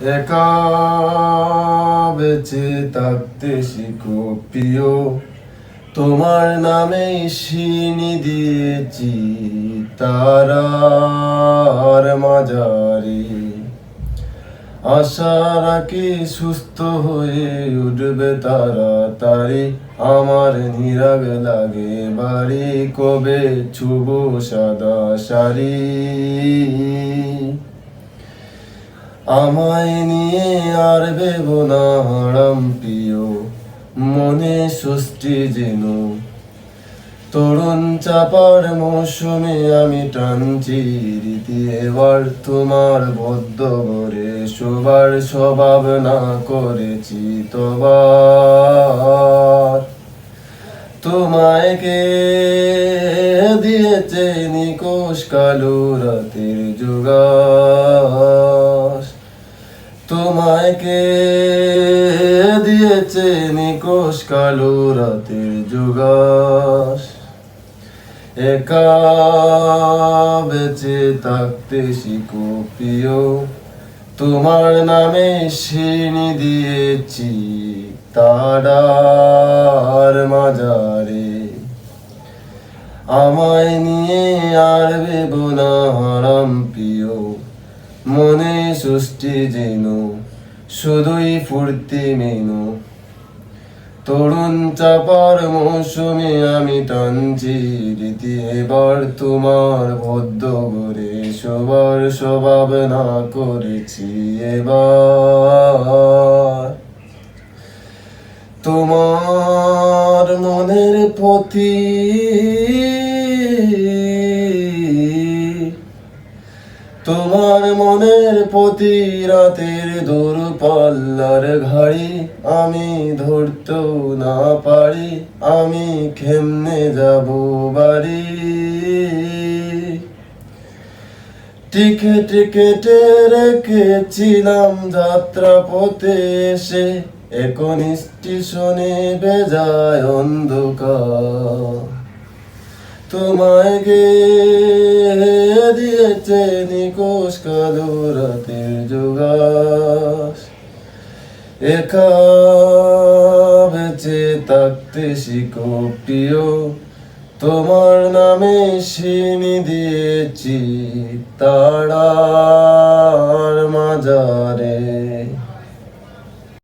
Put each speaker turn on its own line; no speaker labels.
একা থাকতে শিখো প্রিয় তোমার নামে সিনি দিয়েছি তারার মাজারে। আশা রাখি সুস্থ হয়ে উঠবে তারা তাড়াতাড়ি, আমার নিরাগ লাগে বাড়ি কবে ছুব সাদা শাড়ি। আমায় নিয়ে আর ভেব না, হারাম প্রিয়। মনে ষষ্ঠী যেন। তরুণ চাপার মৌসুমে আমি টানছি রীতি, এবার তোমার বদ্ধ করে সবার স্বভাব না করেছি তোবার। তোমায় কে দিয়েছে নিকোষ কালো রাতের যুগাস কে দিয়েছে নিকোষ কালো রাতের যুগাস। একা বেঁচে থাকতে শিখো প্রিয়, তোমার নামে সিনি দিয়েছি তারার মাজারে। আমায় নিয়ে আর ভেব না হারাম প্রিয়, মনে ষষ্ঠী যেন শুধুই ফুর্তি মেনু। তরুণ চাপার মৌসুমে আমি টানছি রীতি এবার তোমার বদ্ধ করে সবার স্বভাব না করেছি এবার। তোমার মনের প্রতি তোমার মনের প্রতি রাতের দূর পাল্লার ঘাড়ি আমি ধরতেও না পারি, আমি খেমনে যাব বাড়ি? টিকেট কেটে রেখেছিলাম যাত্রা পথে এসে এখন স্টেশনে বেজায় অন্ধকার। তোমায় গে দিয়েছে নিকোষ কালো যোগাস একা বেঁচে থাকতে শিখো প্রিয় তোমার নামে সিনি দিয়েছি তারার মাজারে।